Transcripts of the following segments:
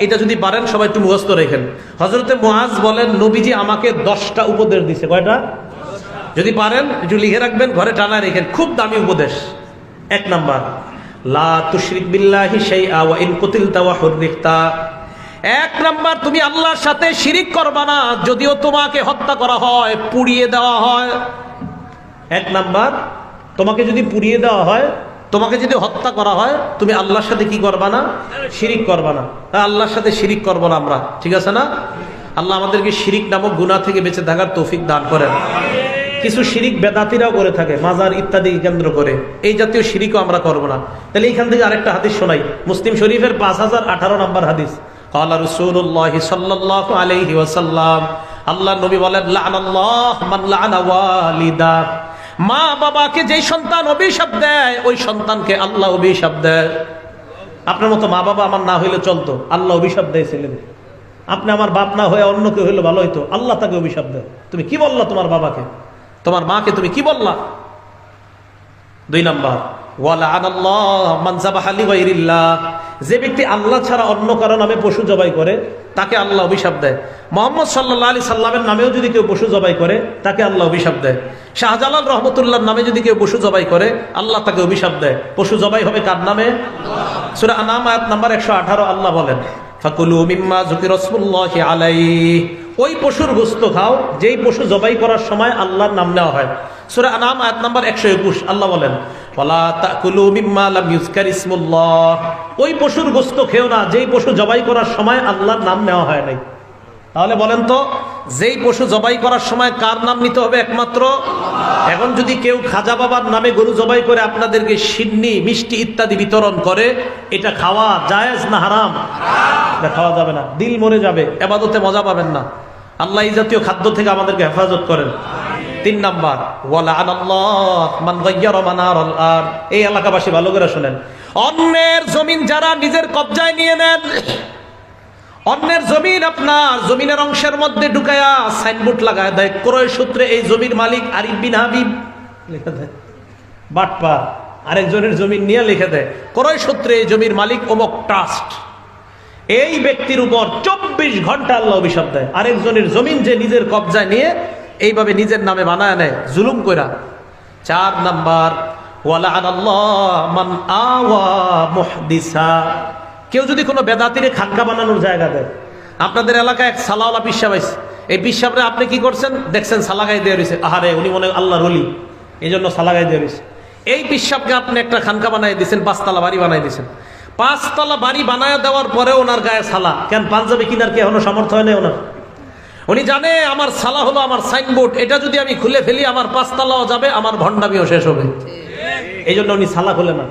এটা যদি পারেন, সবাই একটু মুখস্থ রেখেন। হজরতে মুআজ বলেন, নবীজি আমাকে দশটা উপদেশ দিছে। কয়টা? যদি পারেন, একটু লিখে রাখবেন, ঘরে টানা রেখেন। খুব দামি উপদেশ। এক নাম্বার হয় হয়। এক নাম্বার, তোমাকে যদি পুড়িয়ে দেওয়া হয় তোমাকে যদি হত্যা করা হয়, তুমি আল্লাহর সাথে কি করবা না? শিরিক করবা না। আল্লাহর সাথে শিরিক করব না আমরা। ঠিক আছে না? আল্লাহ আমাদেরকে শিরিক নামক গুণা থেকে বেঁচে থাকার তৌফিক দান করেন। কিছু শিরিক বেদাতিরাও করে থাকে, মাজার ইত্যাদি কেন্দ্র করে। এই জাতীয় শিরিকও আমরা করব না। তাহলে এইখান থেকে আরেকটা হাদিস শোনাই। মুসলিম শরীফের পাঁচ হাজার আঠারো নম্বর হাদিস। আল্লাহ আল্লাহ নবী বলেন মা বাবাকে যেই সন্তান অভিশাপ দেয়, ওই সন্তানকে আল্লাহ অভিশাপ দেয়। আপনার মতো মা বাবা আমার না হইলে চলতো। আল্লাহ অভিশাপ দেয় ছেলেদের আপনি আমার বাপ না হয়ে অন্য কেউ হইলে ভালো হইতো। আল্লাহ তাকে অভিশাপ দেয়। তুমি কি বললা তোমার বাবাকে? তোমার মাকে তুমি কি বললা? দুই নাম্বার যে ব্যক্তি আল্লাহ ছাড়া অন্য কারও নামে পশু জবাই করে তাকে আল্লাহ অভিশাপ দেয়। মোহাম্মদ সাল্লাহ আলি সাল্লামের নামেও যদি কেউ পশু জবাই করে, তাকে আল্লাহ অভিশাপ দেয়। শাহজালাল রহমতুল্লাহর নামে যদি কেউ পশু জবাই করে, আল্লাহ তাকে অভিশাপ দেয়। পশু জবাই হবে কার নামে? সুরা আনাম আয়াত নাম্বার একশো আঠারো, আল্লাহ বলেন, ফাকুলু মিম্মা জুকি রসুল্লাহ আলাই ওই পশুর গোস্ত খাও, যেই পশু জবাই করার সময় আল্লাহর নাম নেওয়া হয়। সুরা আনাম আয়াত নাম্বার একশো একুশ, আল্লাহ বলেন ওই পশুর গোস্ত খেও না, যেই পশু জবাই করার সময় আল্লাহর নাম নেওয়া হয় নাই। তাহলে বলেন তো, যেই পশু জবাই করার সময় কার নাম নিতে হবে একমাত্র? এখন যদি কেউ খাজা বাবার নামে গরু জবাই করে আপনাদেরকে সিন্নি, মিষ্টি ইত্যাদি বিতরণ করে, এটা খাওয়া জায়েজ না হারাম? এটা খাওয়া যাবে না, দিল মরে যাবে, এবাদতে মজা পাবেন না। আল্লাহ এই জাতীয় খাদ্য থেকে আমাদেরকে হেফাজত করেন। তিন নাম্বার এই এলাকাবাসী ভালো করে শোনেন। অন্যের জমিন যারা নিজের কবজায় নিয়ে নেন, অন্যের জমিন আপনার জমিনের অংশের মধ্যে ঢুকায়া সাইনবোর্ড লাগায় দেয়। ক্রয় সূত্রে এই জমির মালিক আরিফ বিন হাবিব লিখে দেয়। বাটপা, আরেকজনের জমিন নিয়ে লিখে দেয়। ক্রয় সূত্রে এই জমির মালিক অমক ট্রাস্ট। এই ব্যক্তির উপর চব্বিশ ঘণ্টা আল্লাহ অভিশাপ দেয়। আরেকজনের জমিন যে নিজের কবজায় নিয়ে এইভাবে নিজের নামে বানায় নেয়, জুলুম কইরা। চার নাম্বার কেউ যদি কোনো বেদাতিরে খানকা বানানোর জায়গা দেয়, আপনাদের এলাকায় এক সালাওয়ালা আইছে এই পিসাবরে আপনি কি করছেন? দেখছেন সালাগাই দিয়ে রয়েছে আহারে, উনি মনে আল্লাহর হলি এই জন্য সালাগাই দিয়ে রয়েছে এই পিসাবকে আপনি একটা খানকা বানাই দিয়েছেন পাঁচতলা বাড়ি বানাই দিয়েছেন পাঁচতলা বাড়ি বানায় দেওয়ার পরে ওনার গায়ে সালা। কেন, পাঞ্জাবি কিনার কি এখনও সামর্থ্য হয় না ওনার? উনি জানে আমার সালা হলো আমার সাইনবোর্ড। এটা যদি আমি খুলে ফেলি, আমার পাঁচতলাও যাবে, আমার ভণ্ডামিও শেষ হবে। এই জন্য উনি সালা খুলে না।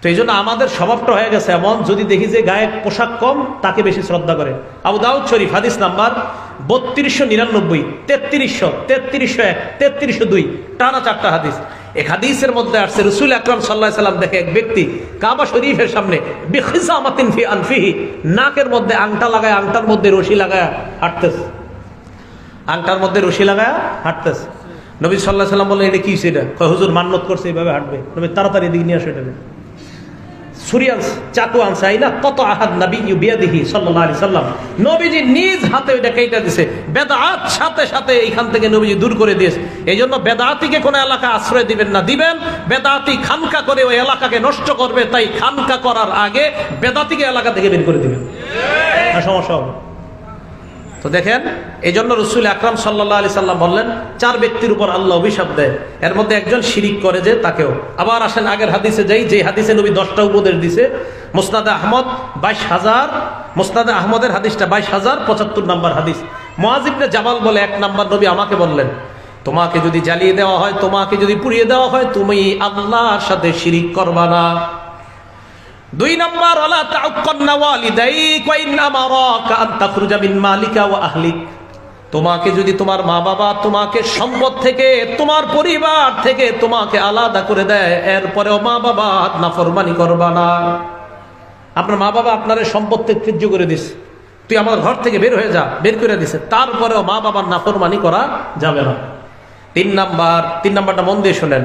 তো এই জন্য আমাদের স্বভাবটা হয়ে গেছে এমন, যদি দেখি যে গায়ে পোশাক কম, তাকে বেশি শ্রদ্ধা করে। আবু দাউদ শরীফ, হাদিস নাম্বার বত্রিশশো নিরানব্বই, তেত্রিশশো তেত্রিশশো এক, তেত্রিশশো দুই, টানা চারটা হাদিস। এক হাদিসের মধ্যে আসছে, রসুল আকরাম সাল্লাহ সাল্লাম দেখে এক ব্যক্তি কাবা শরীফের সামনে, বেখিসামাতিন ফি আনফিহি, নাকের মধ্যে আংটা লাগায়, আংটার মধ্যে রশি লাগায় হাঁটতেছে। আংটার মধ্যে রশি লাগায় হাঁটতেছে। নবী সাল্লাহ সাল্লাম বললেন, এটা কি সেটা হুজুর মান্নত করছে, এইভাবে হাঁটবে। নবী তাড়াতাড়ি দিকে নিয়ে আসে এটাকে নবীজি নিজ হাতে ওইটা দিছে। সাথে সাথে থেকে নবীজি দূর করে দিয়েছে। এই জন্য বেদাতিকে কোনো এলাকা আশ্রয় দিবেন না, দিবেন বেদাতি খানকা করে ওই এলাকাকে নষ্ট করবে, তাই খানকা করার আগে বেদাতিকে এলাকা থেকে বের করে দিবেন। সমস্যা হবে। তো দেখেন এই জন্য রসুল আকরাম সাল্লাহ আলি সাল্লাম বললেন, চার ব্যক্তির উপর আল্লাহ অভিশাপ দেয়। এর মধ্যে একজন শিরিক করে যে তাকেও। আবার আসেন আগের হাদিসে যাই যে হাদিসে নবী দশটা উপদেশ দিছে মোস্তাদে আহমদ বাইশ হাজার মোস্তাদে আহমদের হাদিসটা বাইশ হাজার পঁচাত্তর নাম্বার হাদিস। মোয়াজিবনে জামাল বলে এক নাম্বার নবী আমাকে বললেন, তোমাকে যদি জ্বালিয়ে দেওয়া হয়, তোমাকে যদি পুড়িয়ে দেওয়া হয়, তুমি আল্লাহর সাথে শিরিক করবা না। দুই নম্বর আমারাকা আন তাখরুজা মিন মালিকা ওয়া আহলিক। তোমাকে যদি তোমার মা বাবা তোমাকে সম্পদ থেকে, তোমার পরিবার থেকে তোমাকে আলাদা করে দেয়, এরপরেও মা বাবা নাফরমানি করবা না। আপনার মা বাবা আপনার সম্পদ থেকে ত্যায্য করে দিস তুই আমার ঘর থেকে বের হয়ে যা, বের করে দিছে। তারপরেও মা বাবার নাফরমানি করা যাবে না। তিন নাম্বার, তিন নাম্বারটা মন দিয়ে শোনেন।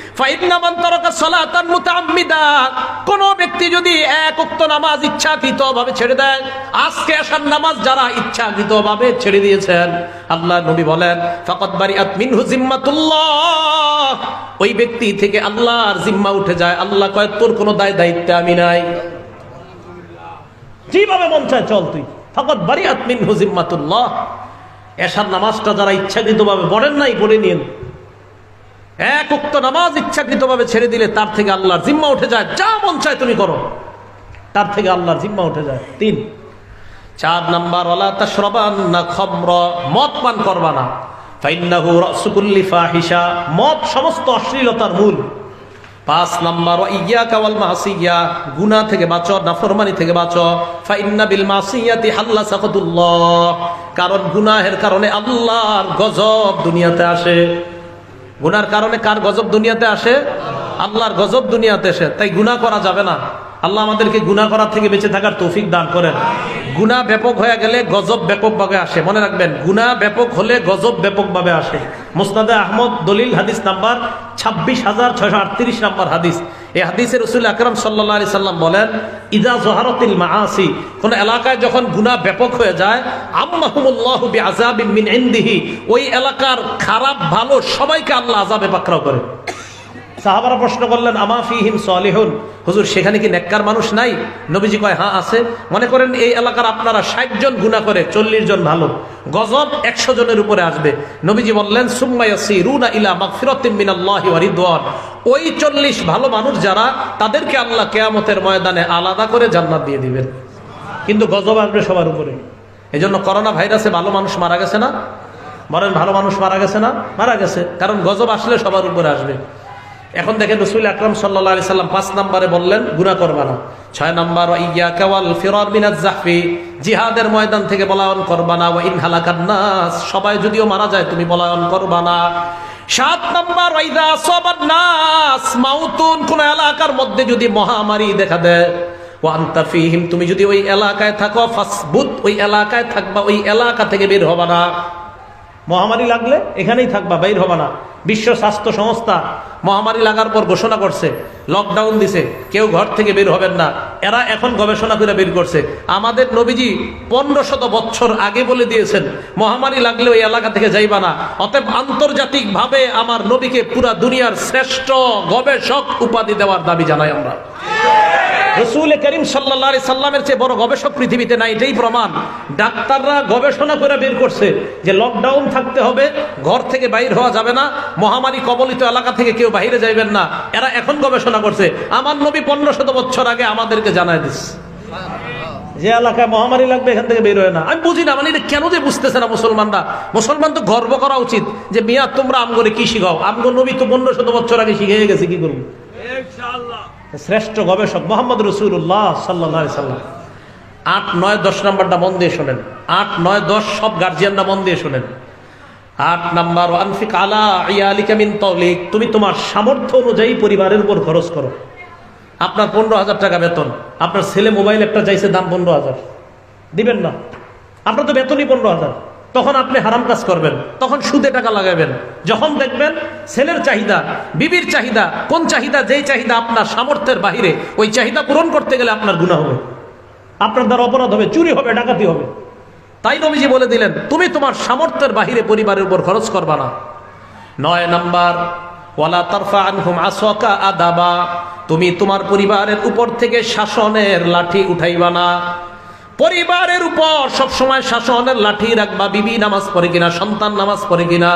কোন ব্যক্তি যদি এক উক্ত নামাজ ইচ্ছাকৃতভাবে ছেড়ে দেয়, আজকে আসার নামাজ যারা ইচ্ছাকৃতভাবে ছেড়ে দিয়েছেন, আল্লাহ নবী বলেন মিনহু জিম্মাতুল্লাহ। ওই ব্যক্তি থেকে আল্লাহর জিম্মা উঠে যায়। আল্লাহ কয়, তোর কোনো দায় দায়িত্ব আমি নাই। যেভাবে মন চায় চল তুই। ফকত বাড়ি আতমিন হুজিম্মাতুল্লাহ এসার নামাজটা যারা ইচ্ছাকৃতভাবে পড়েন নাই, পড়ে নিন। এক উক্ত নামাজ ইচ্ছাকৃতভাবে ছেড়ে দিলে তার থেকে আল্লাহর জিম্মা উঠে যায়। যা মন চায় তুমি করো। তার থেকে আল্লাহর জিম্মা উঠে যায়। তিন। চার নাম্বার ওলা তাশরাবান না খমর, মদ পান করবা না। মদ সমস্ত পাঁচ থেকে থেকে কারণ গুনাহের কারণে আল্লাহর গজব দুনিয়াতে আসে। গুনার কারণে কার গজব দুনিয়াতে আসে? আল্লাহর গজব দুনিয়াতে আসে। তাই গুণা করা যাবে না। আল্লাহ আমাদেরকে গুণা করার থেকে বেঁচে থাকার তৌফিক দান করেন। গুণা ব্যাপক হয়ে গেলে গজব ব্যাপকভাবে আসে। মনে রাখবেন গুণা ব্যাপক হলে গজব ব্যাপকভাবে আসে। মোস্তাদে আহমদ দলিল হাদিস নাম্বার ছাব্বিশ হাজার ছয়শো আটত্রিশ নাম্বার হাদিস। এই হাদিসের রসুল আকরম আলি সাল্লাম বলেন, ইদা জহারতিল মাআসি কোন এলাকায় যখন গুনাহ ব্যাপক হয়ে যায় ওই এলাকার খারাপ, ভালো সবাইকে আল্লাহ আযাবে পাকড়াও করে। প্রশ্ন করলেন সেখানে কি নেককার মানুষ নাই? নবীজি কয় হ্যাঁ আছে। মনে করেন, এই এলাকার আপনারা ষাট জন গুণা করে, চল্লিশ জন ভালো। গজব একশো জনের উপরে আসবে। নবীজি বললেন রুনা ইলা ওই চল্লিশ ভালো মানুষ যারা, তাদেরকে আল্লাহ কেয়ামতের ময়দানে আলাদা করে জান্নাত দিয়ে দিবেন। কিন্তু গজব আসবে সবার উপরে। এই জন্য করোনা ভাইরাসে ভালো মানুষ মারা গেছে না? বলেন ভালো মানুষ মারা গেছে না? মারা গেছে। কারণ গজব আসলে সবার উপরে আসবে। এখন দেখেন রসুল আকরম সাল্লা আলি সাল্লাম পাঁচ নম্বরে বললেন গুণা করবা না। ছয় নম্বর ইয়া কেওয়াল ফিরর মিনাজ জাহফি। জিহাদের ময়দান থেকে পলায়ন করবা না। ওয়া ইন হালাকান নাস। সবাই যদিও মারা যায়, তুমি পলায়ন করবা না। সাত নম্বর, ওয়াইদা সবার নাস, মাউতুন কোন এলাকার মধ্যে যদি মহামারী দেখা দেয় তুমি যদি ওই এলাকায় থাকো, ফাসবুত ওই এলাকায় থাকবা, ওই এলাকা থেকে বের হবা না। মহামারী লাগলে এখানেই থাকবা, বাইর হবা না। বিশ্ব স্বাস্থ্য সংস্থা মহামারী লাগার পর ঘোষণা করছে লকডাউন দিছে, কেউ ঘর থেকে বের হবেন না। এরা এখন গবেষণা করে বের করছে। আমাদের নবীজি পনেরো শত বছর আগে বলে দিয়েছেন, মহামারী লাগলে ওই এলাকা থেকে যাইবা না। অতএব আন্তর্জাতিকভাবে আমার নবীকে পুরা দুনিয়ার শ্রেষ্ঠ গবেষক উপাধি দেওয়ার দাবি জানাই আমরা। রসুল করিম সাল্লা সাল্লামের চেয়ে বড় গবেষক পৃথিবীতে নাই, এটাই প্রমাণ। ডাক্তাররা গবেষণা করে বের করছে যে লকডাউন থাকতে হবে, ঘর থেকে বাইর হওয়া যাবে না, মহামারী কবলিত এলাকা থেকে কেউ বাইরে যাইবেন না। এরা এখন গবেষণা করছে। আমার নবী পনেরো শত বছর আগে আমাদেরকে জানায় দিস। যে এলাকায় মহামারী লাগবে, এখান থেকে বের হয় না। আমি বুঝি না মানে এটা কেন যে বুঝতেছে না মুসলমানরা? মুসলমান তো গর্ব করা উচিত যে, মিয়া, তোমরা আমগরে কি শিখাও? আমগো নবী তো পনেরো শত বছর আগে শিখে গেছে, কি করব? শ্রেষ্ঠ গবেষক মোহাম্মদ রসুল্লাহ সাল্লাহ সাল্লাম। আট, নয়, দশ নাম্বারটা মন দিয়ে শোনেন। আট, নয়, দশ, সব গার্জিয়ানরা মন দিয়ে শোনেন। আট নাম্বার আনফিক আলা ইয়ালিকামিন তলিক তুমি তোমার সামর্থ্য অনুযায়ী পরিবারের উপর খরচ করো। আপনার পনেরো হাজার টাকা বেতন, আপনার ছেলে মোবাইল একটা চাইছে দাম পনেরো হাজার। দিবেন না। আপনার তো বেতনই পনেরো হাজার। তখন আপনি হারাম কাজ করবেন, তখন সুদে টাকা লাগাবেন। যখন দেখবেন ছেলের চাহিদা, বিবির চাহিদা, কোন চাহিদা, যেই চাহিদা আপনার সামর্থ্যের বাহিরে, ওই চাহিদা পূরণ করতে গেলে আপনার গুণা হবে। আপনার দ্বারা অপরাধ হবে, চুরি হবে, ডাকাতি হবে। তাই নবীজি বলে দিলেন, তুমি তোমার সামর্থ্যের বাহিরে পরিবারের উপর খরচ করবা না। নয় নাম্বার, ওয়ালা তারফা আনহুম আসকা আদাবা। তুমি তোমার পরিবারের উপর থেকে শাসনের লাঠি উঠাইবা না। পরিবারের উপর সবসময় শাসনের লাঠি রাখবা, বিবি নামাজ পড়ে কিনা, সন্তান নামাজ পড়ে কিনা,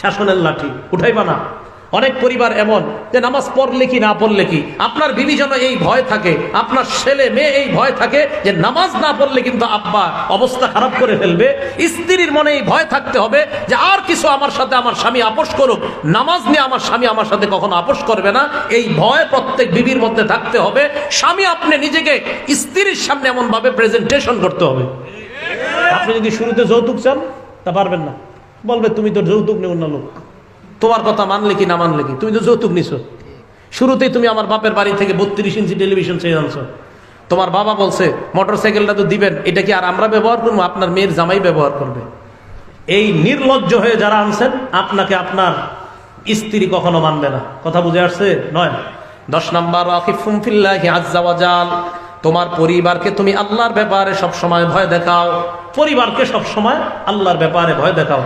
শাসনের লাঠি, উঠাইবা না। অনেক পরিবার এমন যে নামাজ পড়লে কি, না পড়লে কি? আপনার বিবি যেন এই ভয় থাকে, আপনার ছেলে মেয়ে এই ভয় থাকে যে নামাজ না পড়লে কিন্তু আব্বা অবস্থা খারাপ করে ফেলবে। স্ত্রীর মনে এই ভয় থাকতে হবে যে আর কিছু আমার সাথে আমার স্বামী আপোষ করুক। নামাজ নিয়ে আমার স্বামী আমার সাথে কখনো আপোষ করবে না। এই ভয় প্রত্যেক বিবির মধ্যে থাকতে হবে। স্বামী আপনি নিজেকে স্ত্রীর সামনে এমন ভাবে প্রেজেন্টেশন করতে হবে। আপনি যদি শুরুতে যৌতুক চান, তা পারবেন না। বলবে, তুমি তো যৌতুক নেও না লোক। তোমার কথা মানলে কি না মানলে কি? তুমি তো যৌতুক নিছো। শুরুতেই তুমি আমার বাপের বাড়ি থেকে বত্রিশ ইঞ্চি টেলিভিশন চেয়ে আনছো। তোমার বাবা বলছে মোটর সাইকেলটা তো দিবেন, এটা কি আর আমরা ব্যবহার করব? আপনার মেয়ের জামাই ব্যবহার করবে। এই নির্লজ্জ হয়ে যারা আনছেন, আপনাকে আপনার স্ত্রী কখনো মানবে না। কথা বুঝে আসছে? নয়। দশ নম্বর তোমার পরিবারকে তুমি আল্লাহর ব্যাপারে সব সময় ভয় দেখাও। পরিবারকে সব সময় আল্লাহর ব্যাপারে ভয় দেখাও।